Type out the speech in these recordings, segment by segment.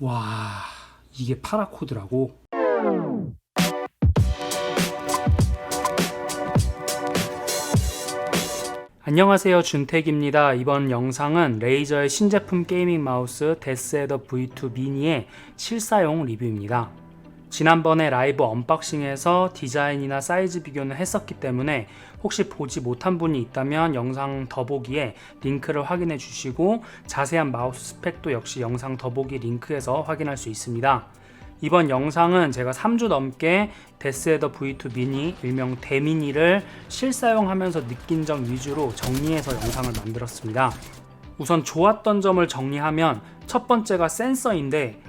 와, 이게 파라코드라고? 안녕하세요 준택입니다. 이번 영상은 레이저의 신제품 게이밍 마우스 데스헤더 V2 미니의 실사용 리뷰입니다. 지난번에 라이브 언박싱에서 디자인이나 사이즈 비교는 했었기 때문에 혹시 보지 못한 분이 있다면 영상 더보기에 링크를 확인해 주시고 자세한 마우스 스펙도 역시 영상 더보기 링크에서 확인할 수 있습니다. 이번 영상은 제가 3주 넘게 데스헤더 V2 미니 일명 대미니를 실사용하면서 느낀 점 위주로 정리해서 영상을 만들었습니다. 우선 좋았던 점을 정리하면 첫 번째가 센서인데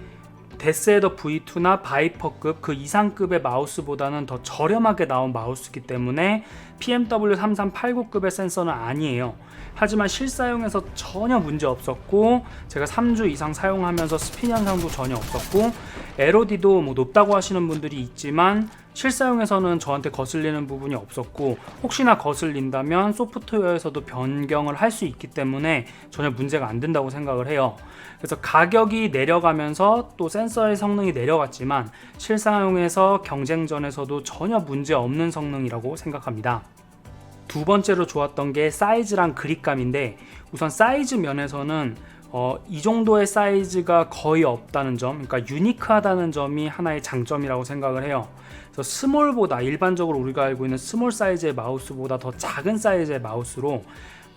데스헤더 V2나 바이퍼급 그 이상급의 마우스보다는 더 저렴하게 나온 마우스이기 때문에 PMW 3389급의 센서는 아니에요. 하지만 실사용에서 전혀 문제 없었고 제가 3주 이상 사용하면서 스핀 현상도 전혀 없었고 LOD도 뭐 높다고 하시는 분들이 있지만 실사용에서는 저한테 거슬리는 부분이 없었고 혹시나 거슬린다면 소프트웨어에서도 변경을 할 수 있기 때문에 전혀 문제가 안 된다고 생각을 해요. 그래서 가격이 내려가면서 또 센서의 성능이 내려갔지만 실사용에서 경쟁전에서도 전혀 문제 없는 성능이라고 생각합니다. 두 번째로 좋았던 게 사이즈랑 그립감인데 우선 사이즈 면에서는 어, 이 정도의 사이즈가 거의 없다는 점, 그러니까 유니크하다는 점이 하나의 장점이라고 생각을 해요. 그래서 스몰보다 일반적으로 우리가 알고 있는 스몰 사이즈의 마우스보다 더 작은 사이즈의 마우스로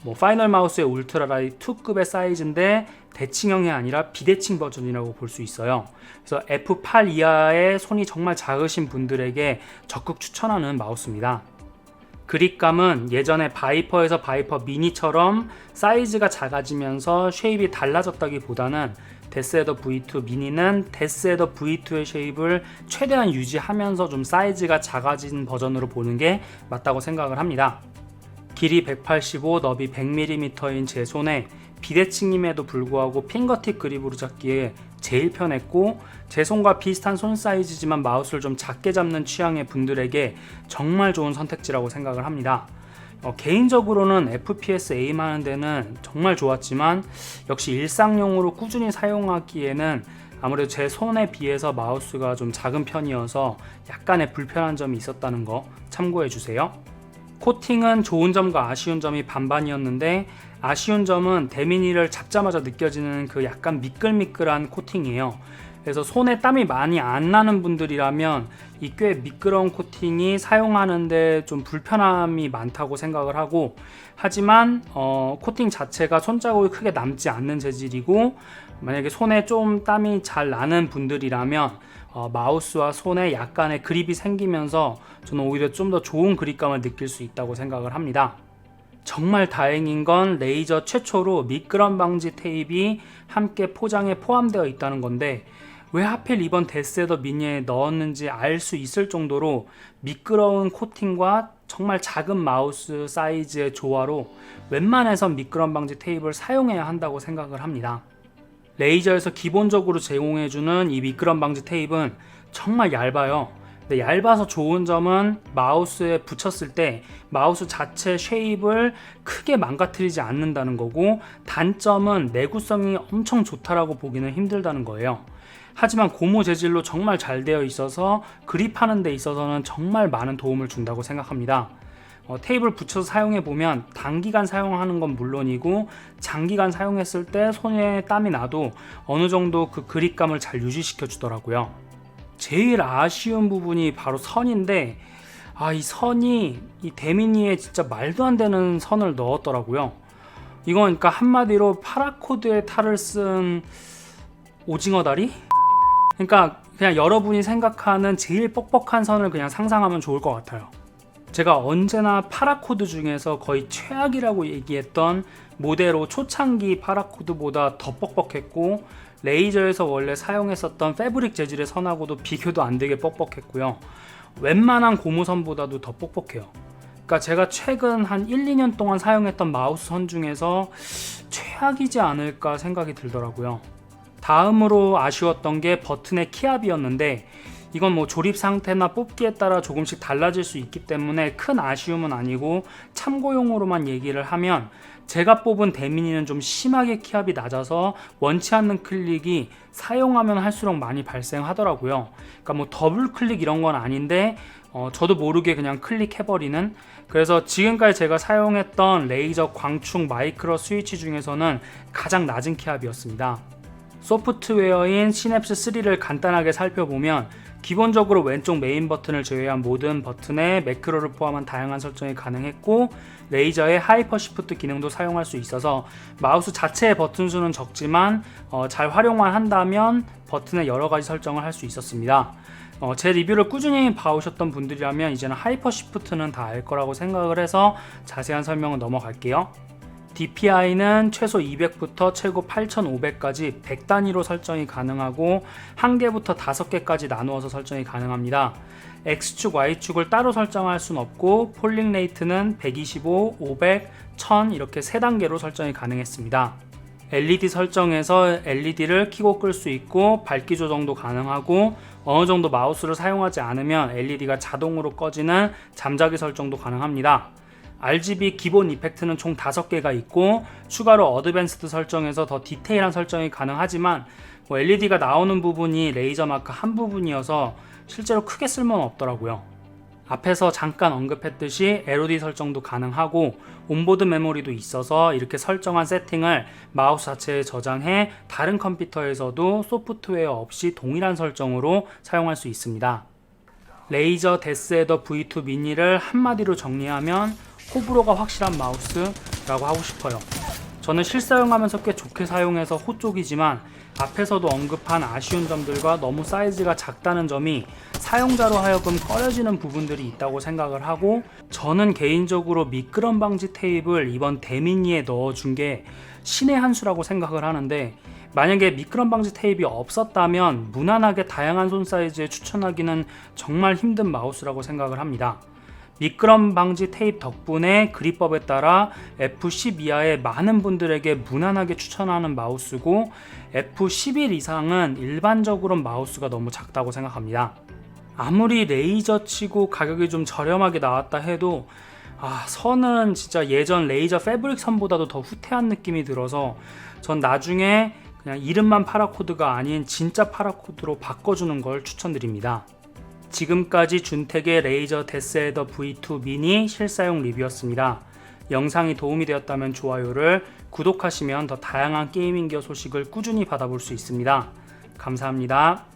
뭐 파이널 마우스의 울트라라이 2급의 사이즈인데 대칭형이 아니라 비대칭 버전이라고 볼 수 있어요. 그래서 F8 이하의 손이 정말 작으신 분들에게 적극 추천하는 마우스입니다. 그립감은 예전에 바이퍼에서 바이퍼 미니처럼 사이즈가 작아지면서 쉐입이 달라졌다기보다는 데스헤더 V2 미니는 데스헤더 V2의 쉐입을 최대한 유지하면서 좀 사이즈가 작아진 버전으로 보는 게 맞다고 생각을 합니다. 길이 185, 너비 100mm인 제 손에 비대칭임에도 불구하고 핑거팁 그립으로 잡기에 제일 편했고 제 손과 비슷한 손 사이즈지만 마우스를 좀 작게 잡는 취향의 분들에게 정말 좋은 선택지라고 생각을 합니다. 어, 개인적으로는 FPS 에임 하는 데는 정말 좋았지만 역시 일상용으로 꾸준히 사용하기에는 아무래도 제 손에 비해서 마우스가 좀 작은 편이어서 약간의 불편한 점이 있었다는 거 참고해 주세요. 코팅은 좋은 점과 아쉬운 점이 반반이었는데 아쉬운 점은 데미니를 잡자마자 느껴지는 그 약간 미끌미끌한 코팅이에요. 그래서 손에 땀이 많이 안 나는 분들이라면 이 꽤 미끄러운 코팅이 사용하는데 좀 불편함이 많다고 생각을 하고 하지만 어, 코팅 자체가 손자국이 크게 남지 않는 재질이고 만약에 손에 좀 땀이 잘 나는 분들이라면 어, 마우스와 손에 약간의 그립이 생기면서 저는 오히려 좀 더 좋은 그립감을 느낄 수 있다고 생각을 합니다. 정말 다행인 건 레이저 최초로 미끄럼 방지 테이프가 함께 포장에 포함되어 있다는 건데 왜 하필 이번 데스헤더 미니에 넣었는지 알 수 있을 정도로 미끄러운 코팅과 정말 작은 마우스 사이즈의 조화로 웬만해선 미끄럼 방지 테이프를 사용해야 한다고 생각을 합니다. 레이저에서 기본적으로 제공해주는 이 미끄럼 방지 테이프는 정말 얇아요. 근데 얇아서 좋은 점은 마우스에 붙였을 때 마우스 자체 쉐입을 크게 망가뜨리지 않는다는 거고 단점은 내구성이 엄청 좋다라고 보기는 힘들다는 거예요. 하지만 고무 재질로 정말 잘 되어 있어서 그립하는 데 있어서는 정말 많은 도움을 준다고 생각합니다. 어, 테이블 붙여서 사용해 보면 단기간 사용하는 건 물론이고 장기간 사용했을 때 손에 땀이 나도 어느 정도 그 그립감을 잘 유지시켜 주더라고요. 제일 아쉬운 부분이 바로 선인데 아 이 선이 이 데미니에 진짜 말도 안 되는 선을 넣었더라고요. 이건 그러니까 한마디로 파라코드의 탈을 쓴 오징어 다리? 그러니까 그냥 여러분이 생각하는 제일 뻑뻑한 선을 그냥 상상하면 좋을 것 같아요. 제가 언제나 파라코드 중에서 거의 최악이라고 얘기했던 모델로 초창기 파라코드보다 더 뻑뻑했고 레이저에서 원래 사용했었던 패브릭 재질의 선하고도 비교도 안 되게 뻑뻑했고요. 웬만한 고무선보다도 더 뻑뻑해요. 그러니까 제가 최근 한 1, 2년 동안 사용했던 마우스 선 중에서 최악이지 않을까 생각이 들더라고요. 다음으로 아쉬웠던 게 버튼의 키압이었는데 이건 뭐 조립 상태나 뽑기에 따라 조금씩 달라질 수 있기 때문에 큰 아쉬움은 아니고 참고용으로만 얘기를 하면 제가 뽑은 데미니는 좀 심하게 키압이 낮아서 원치 않는 클릭이 사용하면 할수록 많이 발생하더라고요. 그러니까 뭐 더블 클릭 이런 건 아닌데 어, 저도 모르게 그냥 클릭해버리는 그래서 지금까지 제가 사용했던 레이저 광축 마이크로 스위치 중에서는 가장 낮은 키압이었습니다. 소프트웨어인 시냅스 3를 간단하게 살펴보면 기본적으로 왼쪽 메인 버튼을 제외한 모든 버튼에 매크로를 포함한 다양한 설정이 가능했고 레이저의 하이퍼 시프트 기능도 사용할 수 있어서 마우스 자체의 버튼 수는 적지만 어, 잘 활용만 한다면 버튼의 여러 가지 설정을 할 수 있었습니다. 어, 제 리뷰를 꾸준히 봐오셨던 분들이라면 이제는 하이퍼 시프트는 다 알 거라고 생각을 해서 자세한 설명은 넘어갈게요. DPI는 최소 200부터 최고 8500까지 100 단위로 설정이 가능하고 1개부터 5개까지 나누어서 설정이 가능합니다. X축, Y축을 따로 설정할 수는 없고 폴링 레이트는 125, 500, 1000 이렇게 3단계로 설정이 가능했습니다. LED 설정에서 LED를 켜고 끌 수 있고 밝기 조정도 가능하고 어느 정도 마우스를 사용하지 않으면 LED가 자동으로 꺼지는 잠자기 설정도 가능합니다. RGB 기본 이펙트는 총 5개가 있고 추가로 어드밴스드 설정에서 더 디테일한 설정이 가능하지만 뭐 LED가 나오는 부분이 레이저 마크 한 부분이어서 실제로 크게 쓸모는 없더라고요. 앞에서 잠깐 언급했듯이 LOD 설정도 가능하고 온보드 메모리도 있어서 이렇게 설정한 세팅을 마우스 자체에 저장해 다른 컴퓨터에서도 소프트웨어 없이 동일한 설정으로 사용할 수 있습니다. 레이저 데스헤더 V2 미니를 한마디로 정리하면 호불호가 확실한 마우스라고 하고 싶어요. 저는 실사용하면서 꽤 좋게 사용해서 호 쪽이지만 앞에서도 언급한 아쉬운 점들과 너무 사이즈가 작다는 점이 사용자로 하여금 꺼려지는 부분들이 있다고 생각을 하고 저는 개인적으로 미끄럼 방지 테이프를 이번 데미니에 넣어준 게 신의 한 수라고 생각을 하는데 만약에 미끄럼 방지 테이프가 없었다면 무난하게 다양한 손 사이즈에 추천하기는 정말 힘든 마우스라고 생각을 합니다. 미끄럼 방지 테이프 덕분에 그립법에 따라 F10 이하의 많은 분들에게 무난하게 추천하는 마우스고 F11 이상은 일반적으로 마우스가 너무 작다고 생각합니다. 아무리 레이저 치고 가격이 좀 저렴하게 나왔다 해도 아, 선은 진짜 예전 레이저 패브릭 선보다도 더 후퇴한 느낌이 들어서 전 나중에 그냥 이름만 파라코드가 아닌 진짜 파라코드로 바꿔주는 걸 추천드립니다. 지금까지 준택의 레이저 데스헤더 V2 미니 실사용 리뷰였습니다. 영상이 도움이 되었다면 좋아요를 구독하시면 더 다양한 게이밍 기어 소식을 꾸준히 받아볼 수 있습니다. 감사합니다.